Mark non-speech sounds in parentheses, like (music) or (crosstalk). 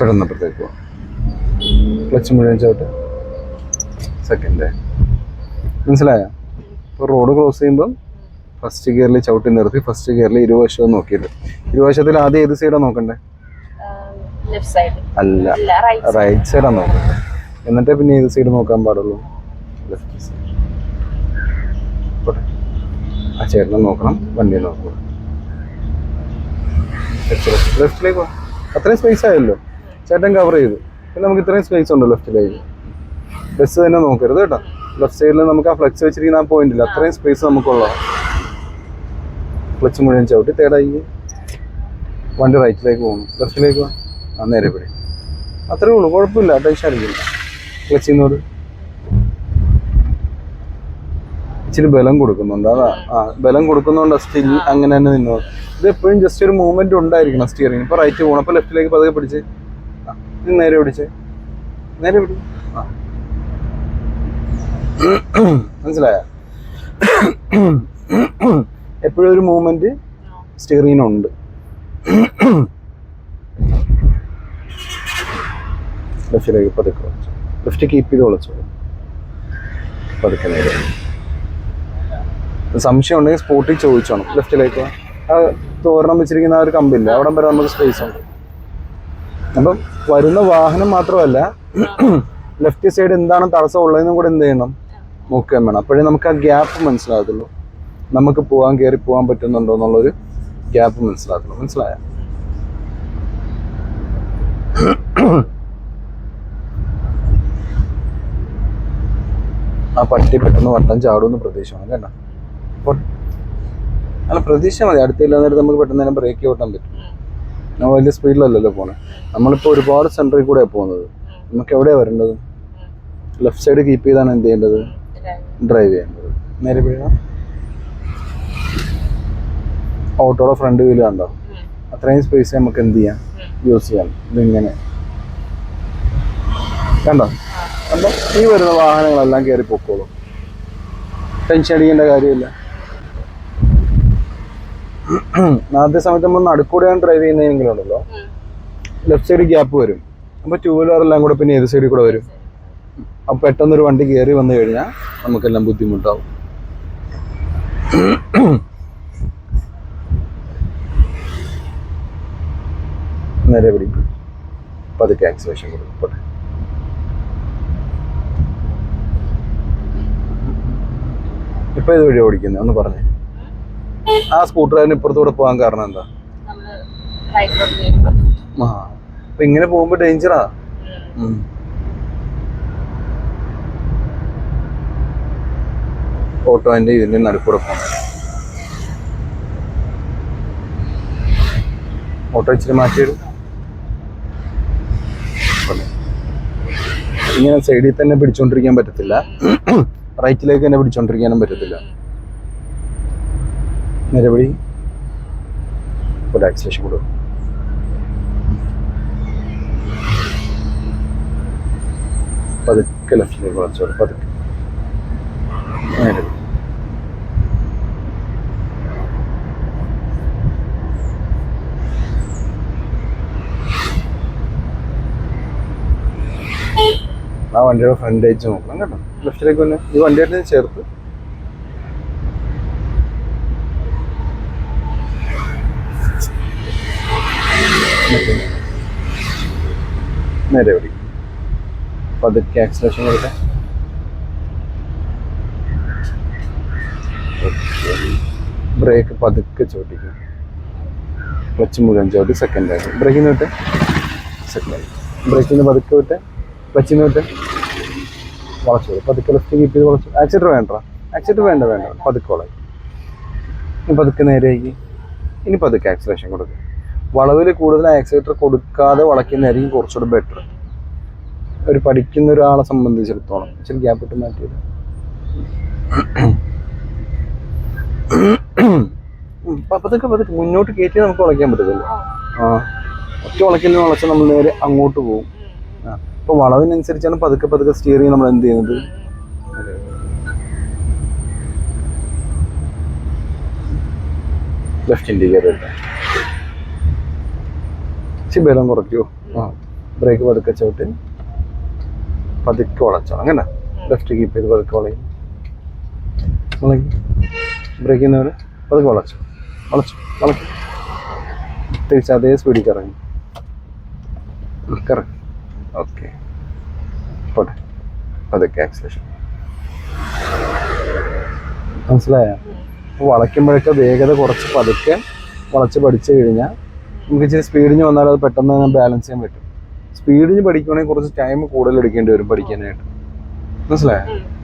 പെടുന്നപ്പോഴത്തേക്ക് പോവാം. ക്ലച്ച് മുഴുവൻ ചവിട്ട്. സെക്കൻഡ്. മനസ്സിലായോ? ഇപ്പോൾ റോഡ് ക്രോസ് ചെയ്യുമ്പം ഫസ്റ്റ് ഗിയറിൽ ചവിട്ടി നിർത്തി ഫസ്റ്റ് ഗിയറിൽ ഇരുവശവും നോക്കിയിട്ട് ഇരുവശത്തിൽ ആദ്യം ഏത് സൈഡാണ് നോക്കണ്ടേ? അല്ല റൈറ്റ് സൈഡാണ് നോക്കണ്ടേ. എന്നിട്ടേ പിന്നെ ഏത് സൈഡ് നോക്കാൻ പാടുള്ളൂ? ലെഫ്റ്റ് സൈഡ് ആ ചേട്ടനെ നോക്കണം വണ്ടി നോക്കണം. ലെഫ്റ്റിലേക്ക് അത്രയും സ്പേസ് ആയല്ലോ. ചേട്ടൻ കവർ ചെയ്തു. പിന്നെ നമുക്ക് ഇത്രയും സ്പേസ് ഉണ്ട് ലെഫ്റ്റിലേക്ക് ബസ് തന്നെ നോക്കരുത് കേട്ടോ. ലെഫ്റ്റ് സൈഡിൽ നമുക്ക് ആ ഫ്ലക്സ് വെച്ചിരിക്കുന്ന ആ പോയിന്റ് ഇല്ല അത്രയും സ്പേസ് നമുക്കുള്ള. ഫ്ലക്സ് മുഴുവൻ ചവിട്ടി തേടായി. വണ്ടി റൈറ്റിലേക്ക് പോകുന്നു ലെഫ്റ്റിലേക്ക് ആ നേരെ പിടി അത്രേ ഉള്ളൂ. കുഴപ്പമില്ല. ടെൻഷൻ അടിക്കില്ല ക്ലച്ചിനോട് ഇച്ചിരി ബലം കൊടുക്കുന്നുണ്ട്. അതാ. ആ ബലം കൊടുക്കുന്നതുകൊണ്ട് സ്റ്റിൽ അങ്ങനെ തന്നെ നിന്നു ഇത് എപ്പോഴും ജസ്റ്റ് ഒരു മൂവ്മെന്റ് ഉണ്ടായിരിക്കണം സ്റ്റിയറിംഗ് ഇപ്പൊ റൈറ്റ് പോകണം അപ്പൊ ലെഫ്റ്റിലേക്ക് പതുക്കെ പിടിച്ച് നേരെ പിടിച്ച് നേരെ പിടി മനസ്സിലായ? എപ്പോഴും ഒരു മൂവ്മെന്റ് സ്റ്റിയറിങ്ങിനുണ്ട് ലെഫ്റ്റിലേക്ക് പതുക്കെ വളച്ചു ലെഫ്റ്റ് കീപ്പ് ചെയ്ത് പതുക്കെ നേരെ സംശയം ഉണ്ടെങ്കിൽ സ്പോട്ടിൽ ചോദിച്ചോണം. ലെഫ്റ്റിലേക്ക് ആ തോരണം വെച്ചിരിക്കുന്ന ആ ഒരു കമ്പില്ല അവിടം വരെ നമുക്ക് സ്പേസ് ഉണ്ട്. അപ്പം വരുന്ന വാഹനം മാത്രമല്ല ലെഫ്റ്റ് സൈഡ് എന്താണ് തടസ്സം ഉള്ളതെന്നും കൂടെ എന്ത് ചെയ്യണം? നോക്കുകയും വേണം. അപ്പോഴേ നമുക്ക് ആ ഗ്യാപ്പ് മനസ്സിലാകത്തുള്ളൂ. നമുക്ക് പോകാൻ കയറി പോകാൻ പറ്റുന്നുണ്ടോ എന്നുള്ളൊരു ഗ്യാപ്പ് മനസ്സിലാക്കണം മനസ്സിലായ? ആ പട്ടി പെട്ടെന്ന് വട്ടം ചാടുമെന്ന് പ്രതീക്ഷയാണ് കേട്ടോ. പോട്ടെ. അല്ല പ്രതീക്ഷ മതി. അടുത്തില്ലാന്നേരം നമുക്ക് പെട്ടെന്ന് തന്നെ ബ്രേക്ക് ഓട്ടാൻ പറ്റും. ഞാൻ വലിയ സ്പീഡിലല്ലല്ലോ പോണേ. നമ്മളിപ്പോൾ ഒരുപാട് സെന്ററിൽ കൂടെ പോകുന്നത്. നമുക്ക് എവിടെയാണ് വരേണ്ടത്? ലെഫ്റ്റ് സൈഡ് കീപ്പ് ചെയ്താണ് എന്ത് ചെയ്യേണ്ടത്? ഡ്രൈവ് ചെയ്യേണ്ടത്. നേരെ വീഴാം. ഓട്ടോയുടെ ഫ്രണ്ട് വീൽ കണ്ടോ? അത്രയും സ്പേസ് നമുക്ക് എന്ത് ചെയ്യാം? യൂസ് ചെയ്യാം. ഇതിങ്ങനെ. കണ്ടോ? കണ്ടോ? ഈ വരുന്ന വാഹനങ്ങളെല്ലാം കയറി പൊക്കോളൂ. ടെൻഷൻ അടിക്കേണ്ട കാര്യമില്ല. ആദ്യ സമയത്ത് നമ്മൾ നടുക്കൂടെയാണ് ഡ്രൈവ് ചെയ്യുന്നതെങ്കിലും ഉണ്ടല്ലോ ലെഫ്റ്റ് സൈഡ് ഗ്യാപ്പ് വരും. അപ്പോൾ ടൂ വീലർ എല്ലാം കൂടെ പിന്നെ ഏത് സൈഡിൽ കൂടെ വരും? അപ്പോൾ പെട്ടെന്നൊരു വണ്ടി കയറി വന്നു കഴിഞ്ഞാൽ നമുക്കെല്ലാം ബുദ്ധിമുട്ടാവും. നേരെ പിടിക്കും. പതുക്കെ ആക്സിലേഷൻ കൊടുക്കും. പോട്ടെ. ഇപ്പൊ ഇത് വഴി ഓടിക്കുന്നത് ഒന്ന് പറഞ്ഞേ. ആ സ്കൂട്ടറിന് ഇപ്പുറത്തൂടെ പോകാൻ കാരണം എന്താ? ആ അപ്പൊ ഇങ്ങനെ പോകുമ്പോ ഡേഞ്ചറാ ഓട്ടോന്റെ ഇതിന്റെ നടുക്കൂടെ പോകണം ഓട്ടോ ഇച്ചിരി മാറ്റിയിടും ഇങ്ങനെ സൈഡിൽ തന്നെ പിടിച്ചോണ്ടിരിക്കാൻ പറ്റത്തില്ല. (clears throat) റൈറ്റിലേക്ക് തന്നെ പിടിച്ചോണ്ടിരിക്കാനും പറ്റത്തില്ല. നിരവധി ഒരു ആക്സിലേഷൻ കൊടുക്കും. പതുക്കെ ലെഫ്റ്റിലേക്ക് വളച്ചോളൂ പതുക്കെ. ആ വണ്ടിയുടെ ഫ്രണ്ട് അയച്ച് നോക്കണം കേട്ടോ. ലെഫ്റ്റിലേക്ക് തന്നെ ഈ വണ്ടിയായിട്ട് ചേർത്ത് നേരെ പിടി പതുക്കെ ആക്സിലേഷൻ കൊടുക്കാം. ബ്രേക്ക് പതുക്കെ ചോട്ടിക്കും. ക്ലച്ച് മുഴുവൻ ചോട്ടി സെക്കൻഡ് ആയിരുന്നു ബ്രേക്കിൽ നിന്ന് വിട്ട്. സെക്കൻഡ് ബ്രേക്കിൽ നിന്ന് പതുക്കെ വിട്ട്. ക്ലച്ചിൽ നിന്ന് വിട്ട്. വളച്ചു. വിടും പതുക്കെ ലെഫ്റ്റ് കീപ്പ് ചെയ്ത് വളച്ചു. ആക്സിഡർ വേണ്ട. ആക്സിഡർ വേണ്ട വേണ്ട. പതുക്കെ വളയും. പതുക്കെ നേരെയാക്കി ഇനി പതുക്കെ ആക്സിലേഷൻ കൊടുക്കുക വളവിൽ കൂടുതൽ ആക്സിലേറ്റർ കൊടുക്കാതെ വളയ്ക്കുന്നതായിരിക്കും കുറച്ചുകൂടെ ബെറ്റർ ഒരു പഠിക്കുന്ന ഒരാളെ സംബന്ധിച്ചിടത്തോളം ഇച്ചിരി ഗ്യാപ്പ് ഇട്ട് മാറ്റിയത് പതുക്കെ പതുക്കെ മുന്നോട്ട് കയറ്റി നമുക്ക് വളയ്ക്കാൻ പറ്റത്തില്ല. ആ ഒറ്റ വളയ്ക്കലിന് വളച്ചാൽ നമ്മൾ നേരെ അങ്ങോട്ട് പോകും. അപ്പൊ അപ്പോൾ വളവിനനുസരിച്ചാണ് പതുക്കെ പതുക്കെ സ്റ്റിയറിങ് നമ്മൾ എന്ത് ചെയ്യുന്നത്? ലെഫ്റ്റ് ഇൻഡിക്കേറ്റർ ഇച്ചിരി ബലം കുറയ്ക്കൂ. ആ ബ്രേക്ക് പതുക്കെ ചവിട്ടി. പതുക്കെ ഉളച്ചോ അങ്ങനെ. ലെഫ്റ്റ് കീപ്പ് ചെയ്ത് പതുക്കെ വളയും വളയ്ക്കും ബ്രേക്ക് ചെയ്യുന്നവർ പതുക്കെ വളച്ചു വളച്ചു വളയ്ക്കും തിരിച്ച് അതേ സ്പീഡിൽ കറങ്ങി കറങ്ങി ഓക്കെ പോട്ടെ. പതുക്കെ ആക്സിലേഷൻ മനസ്സിലായോ? വളയ്ക്കുമ്പോഴൊക്കെ വേഗത കുറച്ച് പതുക്കെ വളച്ച് പഠിച്ചു കഴിഞ്ഞാൽ നമുക്ക് ഇച്ചിരി സ്പീഡിന് വന്നാൽ അത് പെട്ടെന്ന് ബാലൻസ് ചെയ്യാൻ പറ്റും. സ്പീഡിന് പഠിക്കുകയാണെങ്കിൽ കുറച്ച് ടൈം കൂടുതൽ എടുക്കേണ്ടി വരും പഠിക്കാനായിട്ട്. മനസ്സിലായോ.